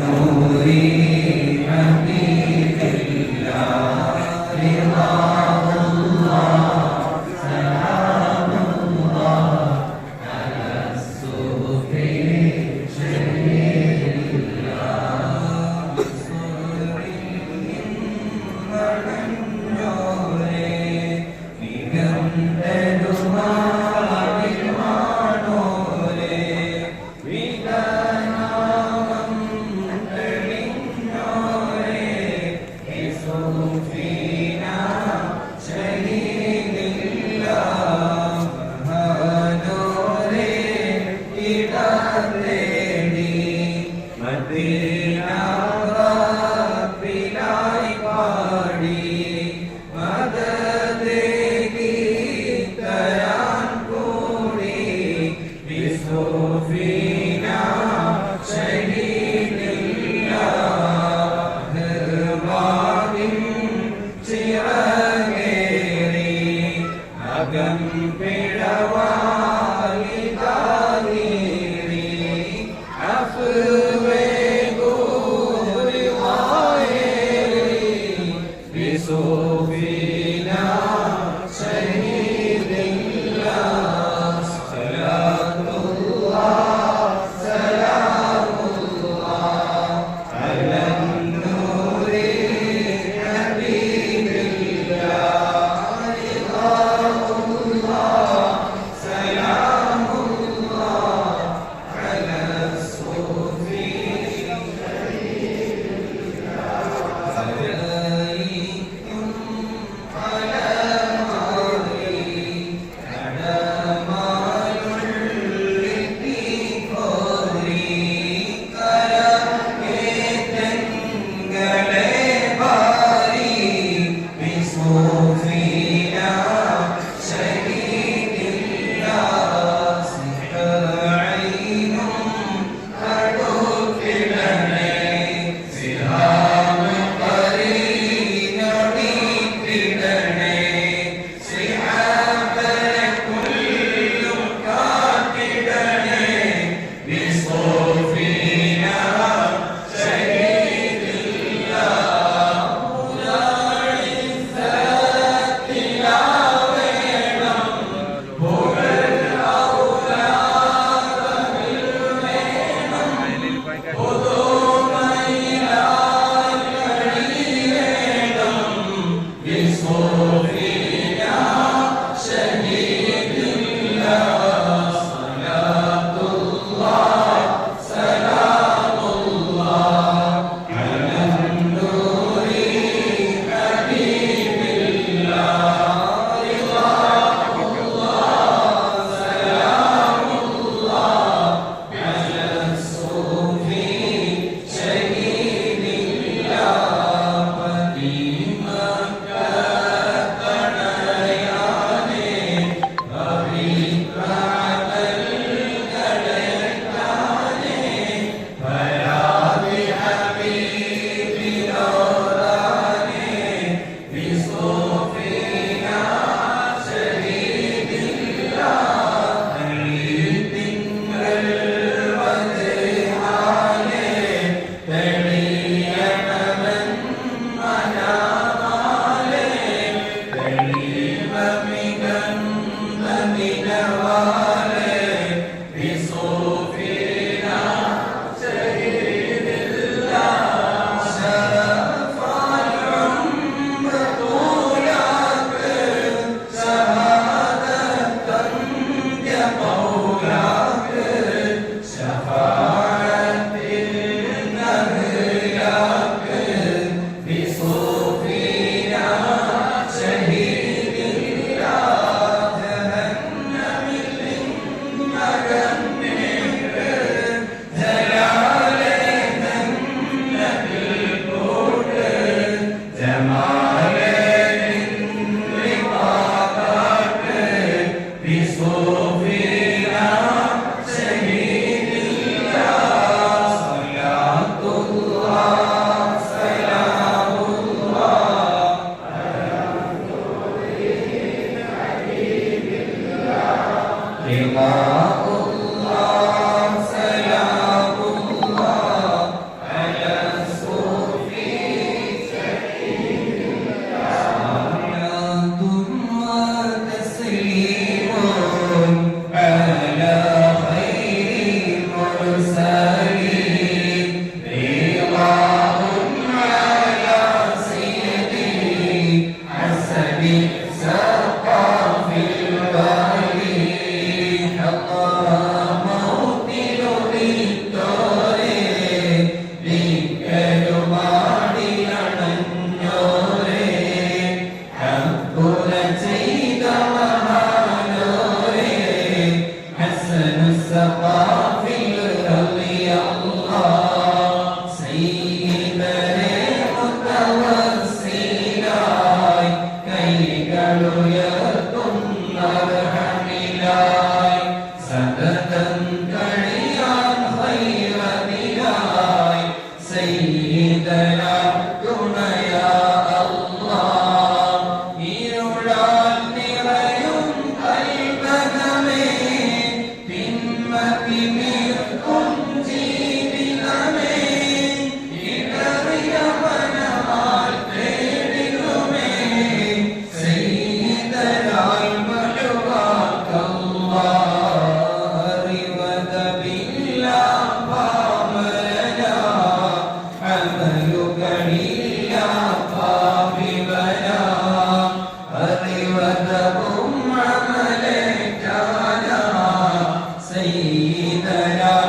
Holy Sayyidina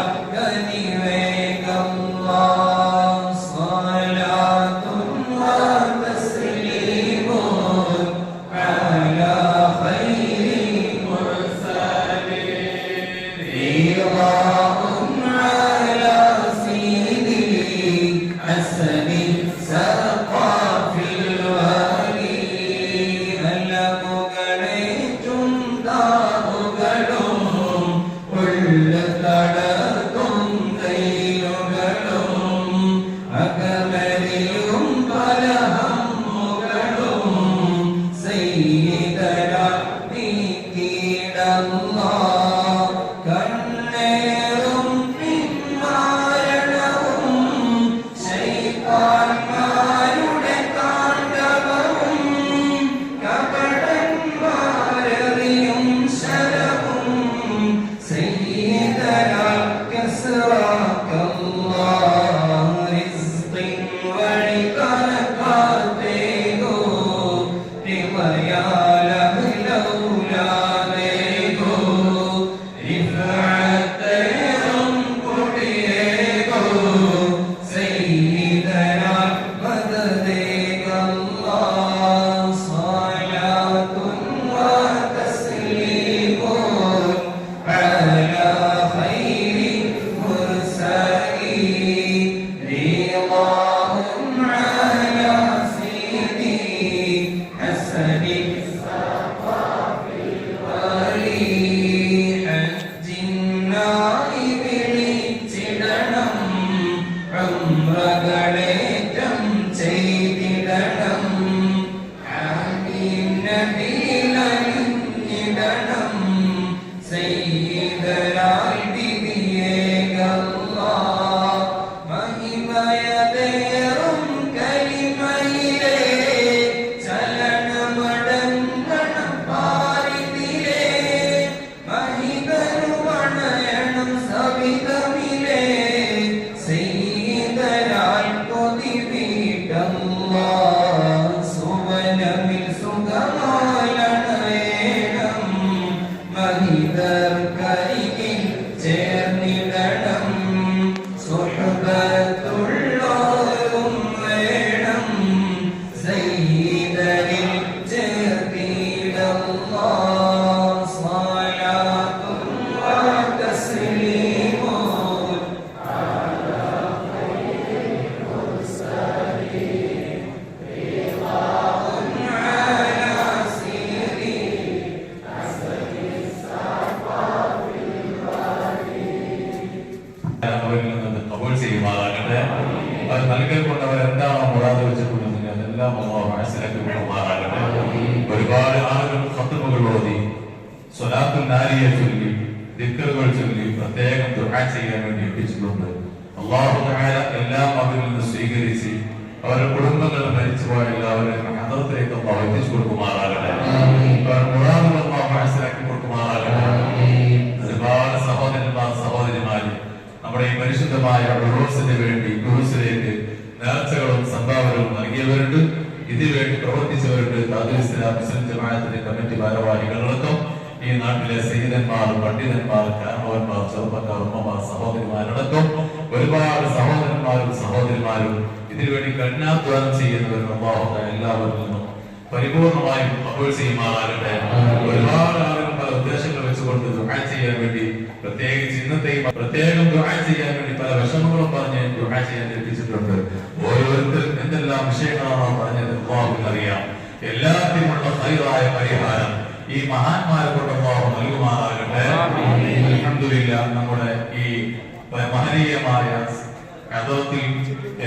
നൽകൽക്കൊണ്ടവർ എന്താണോ മുറാദ് വെച്ചിട്ടുണ്ടെങ്കിൽ അതെല്ലാം അള്ളാഹു മനസ്സിലാക്കി കൊള്ളുമാറാകട്ടെ ഒരുപാട് ആളുകൾ ഫത്തുമകൾ ഓതി സ്വലാത്തുൽ നാരിയെ ചൊല്ലി ദിക്കറുകൾ ചൊല്ലി പ്രത്യേകം ദുആ ചെയ്യാൻ വേണ്ടി എത്തിച്ചിട്ടുണ്ട് അള്ളാഹു തആല എല്ലാം അവരിൽ നിന്ന് സ്വീകരിച്ച് അവരുടെ കുടുംബങ്ങൾ മരിച്ചുപോയ എല്ലാവരെയും ഹദറത്തിലേക്ക് അള്ളാഹു എത്തിച്ചു കൊടുക്കുമാറാകട്ടെ മുറാദുകൾ അള്ളാഹു മനസ്സിലാക്കി കൊടുക്കുമാറാകട്ടെ ഒരുപാട് സഹോദരന്മാർ സഹോദരിമാര് നമ്മുടെ ഈ പരിശുദ്ധമായ ഉറൂസിന് വേണ്ടി ഉറൂസിലേക്ക് നേർച്ചകളും സംഭാവനകളും നൽകിയവരുണ്ട്. ഇതിനുവേണ്ടി പ്രവർത്തിച്ചവരുണ്ട്. ജമാഅത്തിന്റെ കമ്മിറ്റി ഭാരവാഹികളടക്കം. ഈ നാട്ടിലെ സൈനന്മാർ പണ്ഡിതന്മാർ കാരണവന്മാർ ചെറുപ്പക്കാർ ഉമ്മമാർ സഹോദരിമാരടക്കം. ഒരുപാട് സഹോദരന്മാരും സഹോദരിമാരും ഇതിനുവേണ്ടി കഠിനാധ്വാനം ചെയ്യുന്നവരും അമ്മാവുന്ന എല്ലാവരും നിന്നും പരിപൂർണമായും അപ്പോൾ ചെയ്യുമാറാകട്ടെ. ഒരുപാട് ആളുകൾ പല ഉദ്ദേശങ്ങൾ വെച്ചുകൊണ്ട് ദുആ ചെയ്യാൻ വേണ്ടി പ്രത്യേകിച്ച് ഇന്നത്തെയും പ്രത്യേകം ദുആ ചെയ്യാൻ വേണ്ടി പല വിഷമങ്ങളും പറഞ്ഞ് ദുആ ചെയ്യാൻ ഏൽപ്പിച്ചിട്ടുണ്ട് ഓരോരുത്തരും എന്തെല്ലാം വിഷയങ്ങളാണോ പറഞ്ഞത് അറിയാം. എല്ലാത്തിനുമുള്ള ഹൈറായ പരിഹാരം ഈ മഹാന്മാരെ കൊണ്ട് അള്ളാഹു നൽകുമാറാകട്ടെ. അൽഹംദുലില്ലാ നമ്മുടെ ഈ മഹനീയമായ കഥത്തിൽ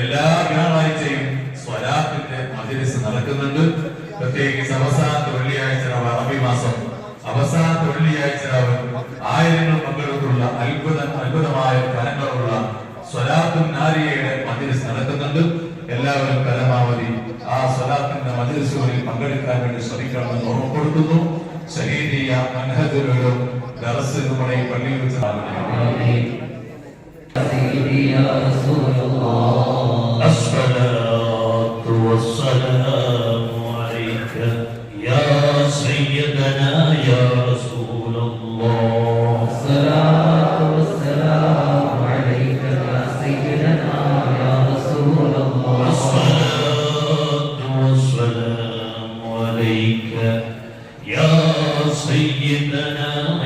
എല്ലാ വ്യാഴാഴ്ചയും സ്വരാത്തിന്റെ മജിലിസ് നടക്കുന്നുണ്ട്. പ്രത്യേകിച്ച് അവസാനത്തെ വെള്ളിയാഴ്ച അറബി മാസം. അവസാനത്തെ വെള്ളിയാഴ്ച ആയിരങ്ങൾ പങ്കെടുത്തുള്ള അത്ഭുത അത്ഭുതമായ കരങ്ങളുള്ള സ്വലാത്തും നാരിയയുടെ എല്ലാവരും പരമാവധി ആ സലാത്തിന്റെ മജിലിസുകളിൽ പങ്കെടുക്കാൻ വേണ്ടി ശ്രമിക്കണമെന്ന് ഓർമ്മപ്പെടുത്തുന്നു ശരീരീയ മൻഹജുലും ദറസ് നമ്മുടെ ഈ പള്ളിയിൽ വെച്ച് നടക്കുന്നു. عليك يا سيدنا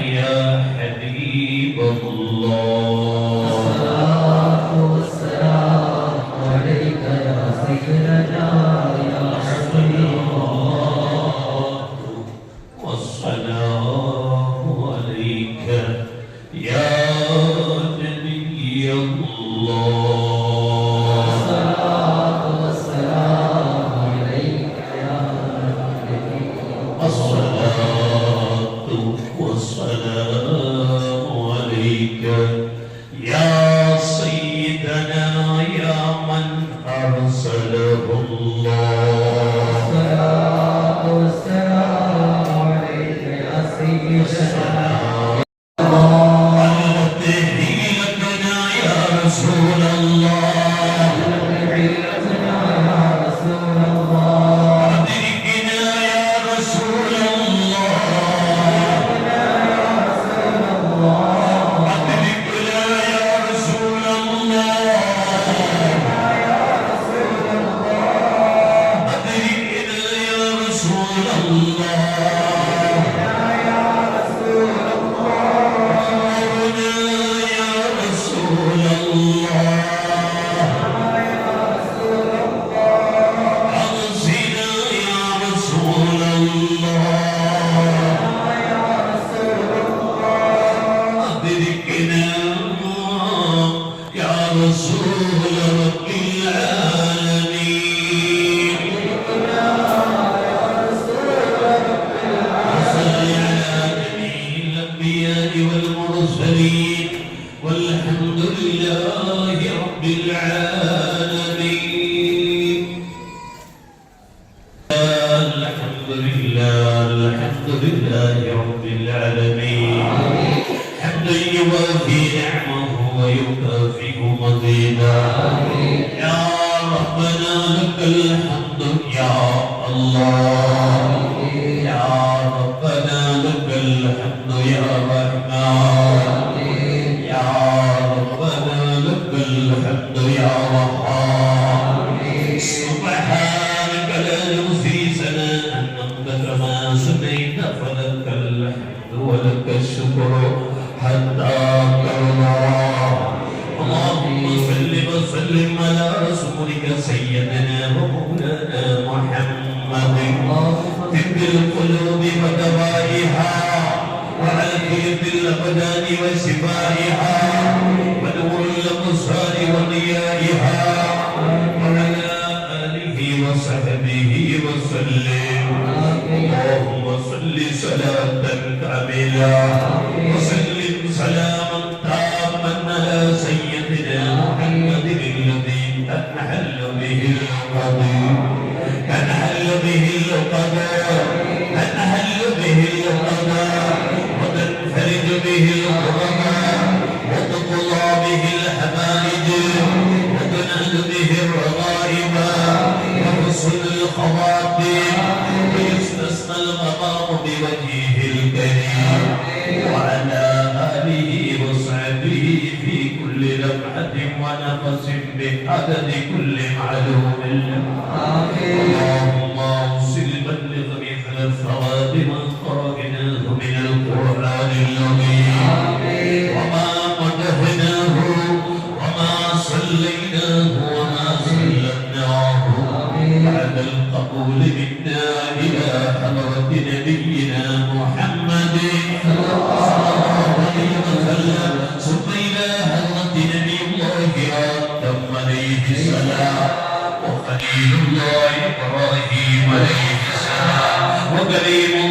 العالمين. حمدا يوافي نعمه ويكافئ مزيدا. يا ربنا لك الحمد يا الله. الشكر حتى ترضى. اللهم صل وسلم على رسولك سيدنا ومولانا محمد. طب القلوب ودوائها وعافية الأبدان وشفائها ونور الأبصار وضيائها وعلى آله وصحبه وسلم. اللهم صل سلام لي في كل لمحة ونفس بعدد كل معلوم آمين خليل الله إبراهيم عليه السلام وكريم